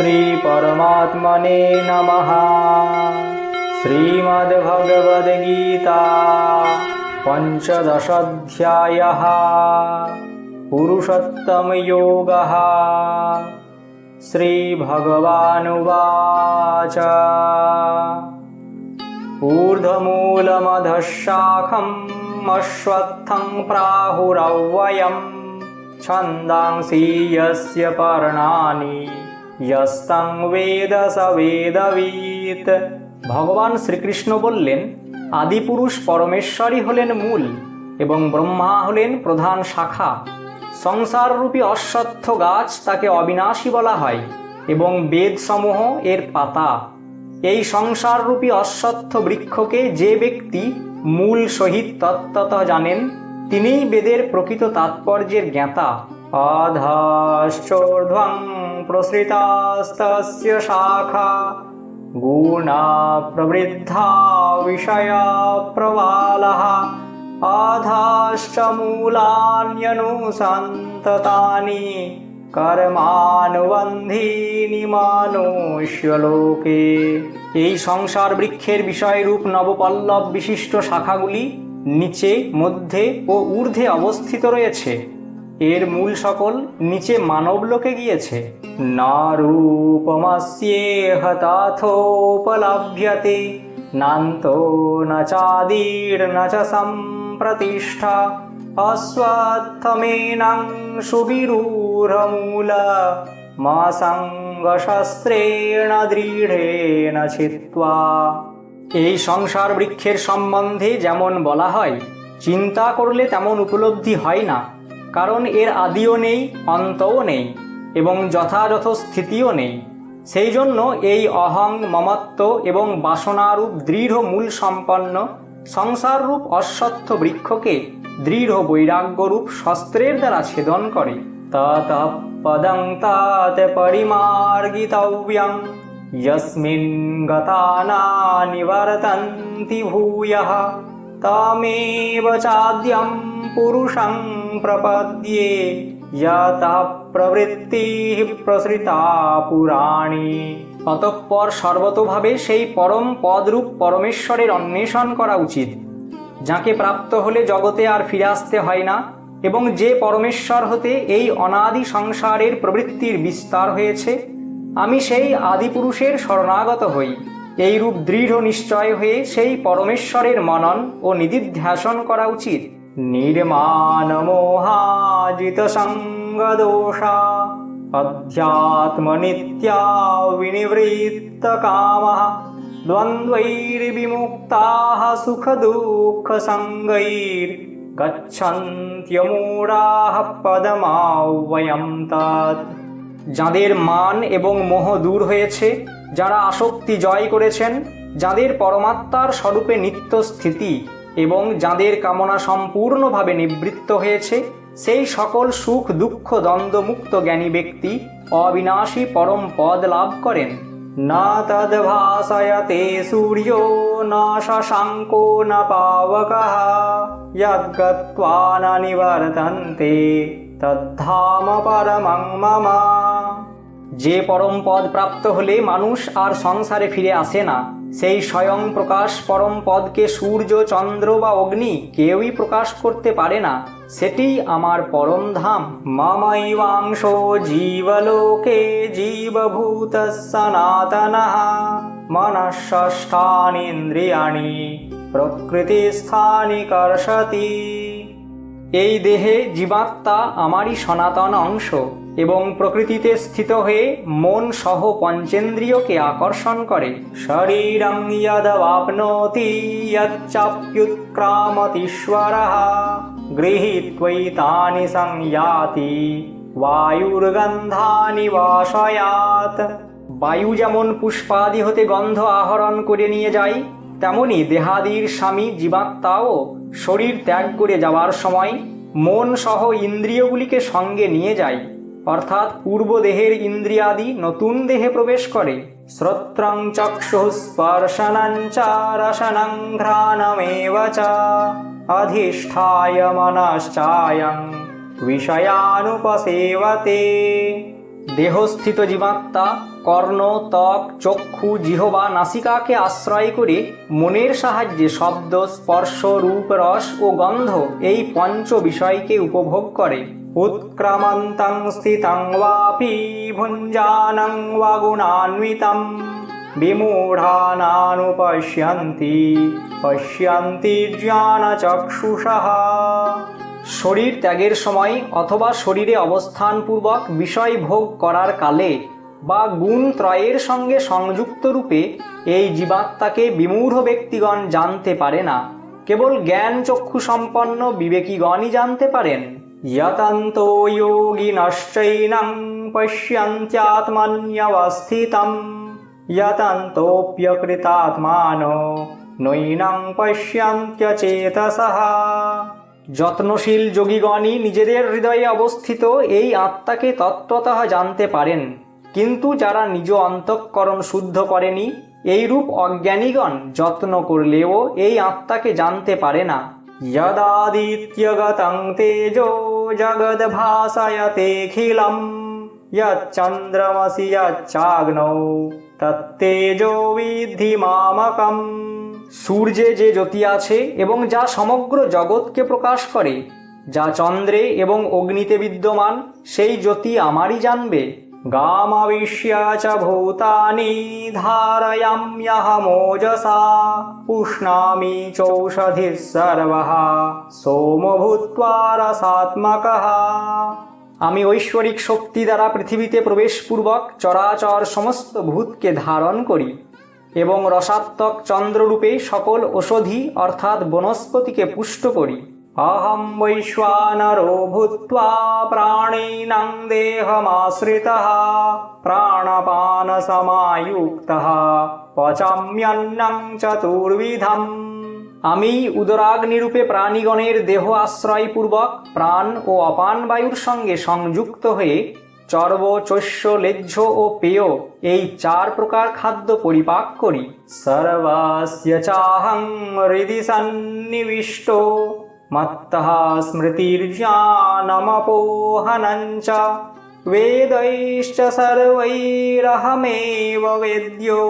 श्रीपरमात्मने नमः। श्रीमद्भगवद्गीता पञ्चदशाध्यायः। पुरुषोत्तमयोगः। श्रीभगवानुवाच। ऊर्ध्वमूलमधशाखम् अश्वत्थं प्राहुरव्ययम् छन्दांसि यस्य पर्णानि ইয়স্তং বেদ সবেদবিত ভগবান শ্রীকৃষ্ণ বললেন আদিপুরুষ পরমেশ্বরই হলেন মূল এবং ব্রহ্মা হলেন প্রধান শাখা সংসাররূপী অশ্বত্থ গাছ তাকে অবিনাশী বলা হয় এবং বেদসমূহ এর পাতা। এই সংসাররূপী অশ্বত্থ বৃক্ষকে যে ব্যক্তি মূল সহিত তত্ত্বত জানেন, তিনিই বেদের প্রকৃত তাৎপর্যের জ্ঞাতা। অধশ্চোর্ধ্বং প্রসৃতাস্তস্য শাখা গুণা প্রবৃদ্ধা বিষয়া প্রবালः আধাশ্চ মূলান্যনুসন্ততানি কর্মানুবন্ধীনি মানুষ্যলোকে এই সংসার বৃক্ষের বিষয়রূপ নবপল্লব বিশিষ্ট শাখাগুলি নিচে, মধ্যে ও ঊর্ধ্বে অবস্থিত রয়েছে। এর মূল সকল নিচে মানবলোকে গিয়েছে। না রূপমস্যেহ নান্ত ন চাদির ন চ সম্প্রতিষ্ঠা, অশ্বত্থমেনাং সুবিরূঢ়মূল, মা সঙ্গশস্ত্রেণ দৃঢ়েণ ছিত্ত্বা এই সংসার বৃক্ষের সম্বন্ধে যেমন বলা হয়, চিন্তা করলে তেমন উপলব্ধি হয় না। কারণ এর আদিও নেই, অন্তও নেই, এবং যথাযথ স্থিতিও নেই। সেই জন্য এই অহং মমত্ব এবং বাসনারূপ দৃঢ় মূল সম্পন্ন সংসাররূপ অশ্বত্থ বৃক্ষকে দৃঢ় বৈরাগ্যরূপ শস্ত্রের দ্বারা ছেদন করে। তত পদং তাত যস্মিন গতানা নিবর্তন্তি তমেব চাদ্যম পুরুষং प्रपद्ये यतः প্রবৃত্তিः প্রসৃতা পুরাণী অতঃপর সর্বতোভাবে সেই পরম পদরূপ পরমেশ্বরের অন্বেষণ করা উচিত যাকে প্রাপ্ত হলে জগতে আর ফিরে আসতে হয় না এবং যে পরমেশ্বর হতে এই অনাদি সংসারের প্রবৃত্তির বিস্তার হয়েছে আমি সেই আদিপুরুষের শরণাগত হই এইরূপ দৃঢ় নিশ্চয় হয়ে সেই পরমেশ্বরের মনন ও নিদিধ্যাসন করা উচিত কাম দ্বন্দ্বৈর্বিমুক্তা সুখ দুঃখ সঙ্গৈর গচ্ছন্ত্যমূঢ়া তৎ যাদের মান এবং মোহ দূর হয়েছে, যারা আসক্তি জয় করেছেন, যাদের পরমাত্মার স্বরূপে নিত্য স্থিতি এবং যাদের কামনা সম্পূর্ণভাবে নিবৃত্ত হয়েছে, সেই সকল সুখ, দুঃখ, দ্বন্দ্বমুক্ত জ্ঞানী ব্যক্তি অবিনাশী পরম পদ লাভ করেন। না তদ্ভাসয়তে সূর্য, না শশাঙ্কো, না পাবক যদ্গত্বা ন নিবর্তন্তে, তদ্ধাম পরমং মম। যে পরম পদ প্রাপ্ত হলে মানুষ আর সংসারে ফিরে আসে না। সেই স্বয়ং প্রকাশ পরম পদকে সূর্য, চন্দ্র বা অগ্নি কেউই প্রকাশ করতে পারে না। সেটি আমার পরম ধাম। মমৈবাংশ জীবলোকে জীবভূত সনাতন মনঃষ্টানীন্দ্রিয়াণি প্রকৃতিস্থানি কর্ষতি এই দেহে জীবাত্মা আমারই সনাতন অংশ এবং প্রকৃতিতে স্থিত হয়ে মন সহ পঞ্চেন্দ্রিয়কে আকর্ষণ করে। শরীরং যদবাপ্নোতি যচ্চাপ্যুৎক্রামতীশ্বর গৃহীত্বৈতানি সংয়াতি। বায়ুর্গন্ধানি বাসয়াত। বায়ু যেমন পুষ্পাদি হতে গন্ধ আহরণ করে নিয়ে যায় তেমনি দেহাদির স্বামী জীবাত্মাও শরীর ত্যাগ করে যাওয়ার সময় মন সহ ইন্দ্রিয়গুলিকে সঙ্গে নিয়ে যায়, অর্থাৎ পূর্ব দেহের ইন্দ্রিয়াদি নতুন দেহে প্রবেশ করে। শ্রোত্রং চক্ষুস্পর্শনং চ ঘ্রাণমেব চ অধিষ্ঠায় মনশ্চায়ং। বিষয়ানুপসেবতে। দেহস্থিত জীবাত্মা, কর্ণ, ত্বক, চক্ষু, জিহবা, নাসিকাকে আশ্রয় করে মনের সাহায্যে শব্দ, স্পর্শ, রূপ, রস ও গন্ধ এই পঞ্চ বিষয়কে উপভোগ করে। উৎক্রামান্তাং স্থিতাং বাপি ভুঞ্জানাং বা গুণান্বিতাম বিমূঢ়ানানুপশ্যন্তি, পশ্যন্তি জ্ঞানচক্ষুষা। শরীর ত্যাগের সময় অথবা শরীরে অবস্থানপূর্বক বিষয় ভোগ করার কালে বা গুণ ত্রয়ের সঙ্গে সংযুক্ত রূপে এই জীবাত্মাকে বিমূঢ় ব্যক্তিগণ জানতে পারে না। কেবল জ্ঞান চক্ষু সম্পন্ন বিবেকীগণই জানতে পারেন। ইয়তন্ত যোগিনশ্চৈনং পশ্যন্ত্যাত্মন্যবস্থিতম ইয়তন্তোপ্যকৃতাত্মান নৈনং পশ্যন্ত্যচেতসহ যত্নশীল যোগীগণই নিজেদের হৃদয়ে অবস্থিত এই আত্মাকে তত্ত্বতঃ জানতে পারেন কিন্তু যারা নিজ অন্তঃকরণ শুদ্ধ করেনি এইরূপ অজ্ঞানীগণ যত্ন করলেও এই আত্মাকে জানতে পারে না यदादित्यगतं तेजो जगद्भासयतेऽखिलं यच्चन्द्रमसि यच्चाग्नौ তত্তেজো বিদ্ধি মামকম সূর্যে যে জ্যোতি আছে এবং যা সমগ্র জগৎকে প্রকাশ করে, যা চন্দ্রে এবং অগ্নিতে বিদ্যমান, সেই জ্যোতি আমারই জানবে। গামাবিশ্য চ ভূতানি পুষ্ণামি চৌষধি সর্বः সোম আমি ঐশ্বরিক শক্তি দ্বারা পৃথিবীতে প্রবেশপূর্বক চরাচর সমস্ত ভূতকে ধারণ করি। এবং রসাত্মক চন্দ্ররূপে সকল ওষধি, অর্থাৎ বনস্পতিকে পুষ্ট করি। অহম বৈশ্বানরো ভূত্বা প্রাণীনাং দেহমাশ্রিতः প্রাণপান সমায়ুক্তः পচাম্যন্নং চতুর্বিধম। আমি উদরাগ্নিরূপে প্রাণীগণের দেহ আশ্রয়পূর্বক প্রাণ ও অপান বায়ুর সঙ্গে সংযুক্ত হয়ে চর্ব চৈষ্য লেহ্য ও পেয় এই চার প্রকার খাদ্য পরিপাক করি সর্বাস্য চাহং হৃদি সন্নিবিষ্ট মত্তঃ স্মৃতির্জ্ঞানমপোহনঞ্চ वेदैश्च सर्वैरहमेव वेद्यो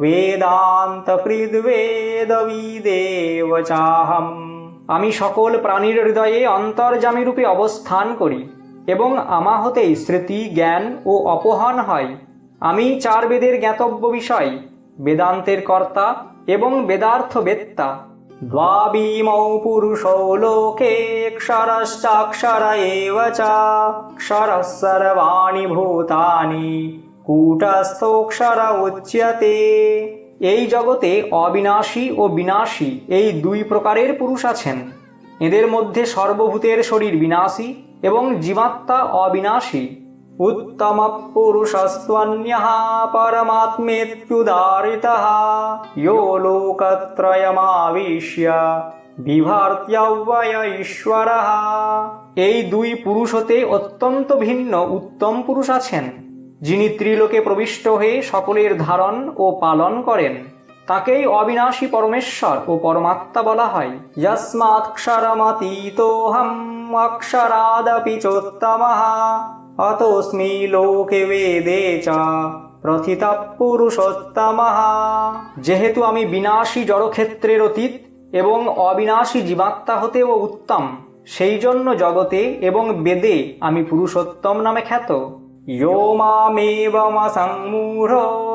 वेदान्तकृद्वेदविदेव चाहम् আমি সকল প্রাণীর হৃদয়ে অন্তর্জামী রূপে অবস্থান করি এবং আমা হতেই স্মৃতি, জ্ঞান ও অপহন হয়। আমি চার বেদের জ্ঞাতব্য বিষয়, বেদান্তের কর্তা এবং বেদার্থ বেত্তা দ্বাবিমৌ পুরুষো লোকে ক্ষরশ্চাক্ষর ভূতানি কূটস্থোক্ষর উচ্যতে। এই জগতে অবিনাশী ও বিনাশী এই দুই প্রকারের পুরুষ আছেন। এদের মধ্যে সর্বভূতের শরীর বিনাশী এবং জীবাত্মা অবিনাশী। উত্তম পুরুষস্ত্বন্যः পরমাত্মেত্যুদারিতः यो লোকত্রয়মাবিশ্য। বিভার্ত্যব্যয় ঈশ্বরः এই দুই পুরুষ হতে অত্যন্ত ভিন্ন উত্তম পুরুষ আছেন, যিনি ত্রিলোকে প্রবিষ্ট হয়ে সকলের ধারণ ও পালন করেন। তাকেই অবিনাশী পরমেশ্বর ও পরমাত্মা বলা হয়। যস্মাৎক্ষরমতীতোহম অক্ষরাদপি চোত্তমঃ অতোস্মি লোকে বেদে চ প্রথিত পুরুষোত্তমঃ যেহেতু আমি বিনাশী জড়ক্ষেত্রের অতীত এবং অবিনাশী জীবাত্মা হতেও উত্তম সেই জন্য জগতে এবং বেদে আমি পুরুষোত্তম নামে খ্যাত यो मामेवमसम्मूढो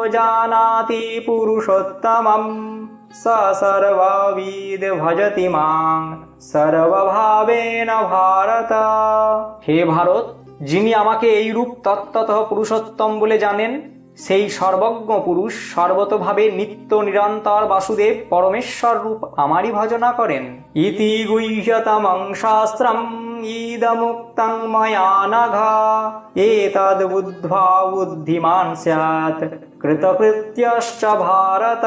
जानाति पुरुषोत्तमं स सर्वविद ভজতি মাং সর্বভাবেন ভারত হে ভারত যিনি আমাকে এই রূপ তত্ত্বতঃ পুরুষোত্তম বলে জানেন সেই সর্বজ্ঞ পুরুষ সর্বতভাবে নিত্য নিরন্তর বাসুদেব পরমেশ্বর রূপ আমারই ভজনা করেন ইতি গুহ্যতমং শাস্ত্রম ইদমুক্তং ময়া নঘা এতদ বুদ্ধ্বা বুদ্ধিমান স্যাৎ কৃতকৃত্যশ্চ ভারত।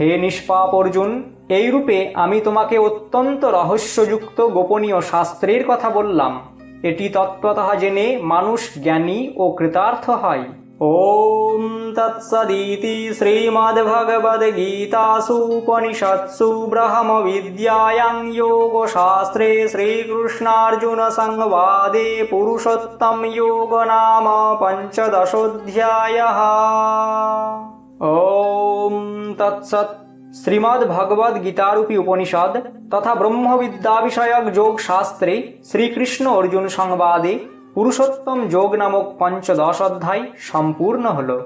হে নিষ্পাপ অর্জুন এই রূপে আমি তোমাকে অত্যন্ত রহস্যযুক্ত গোপনীয় শাস্ত্রের কথা বললাম। এটি তত্ত্বতঃ জেনে মানুষ জ্ঞানী ও কৃতার্থ হয়। ॐ तत्सदिति श्रीमद्भगवद्गीतासूपनिषत्सु ब्रह्मविद्यायां योगशास्त्रे श्रीकृष्णार्जुनसंवादे पुरुषोत्तम योग नाम पञ्चदशोऽध्यायः ॐ তৎসৎ শ্রীমদ্ ভগবদ গীতারূপী উপনিষদ তথা ব্রহ্মবিদ্যা বিষয়ক যোগ শাস্ত্রে শ্রীকৃষ্ণ অর্জুন সংবাদে পুরুষোত্তম যোগ নামক পঞ্চদশ অধ্যায় সম্পূর্ণ হলো।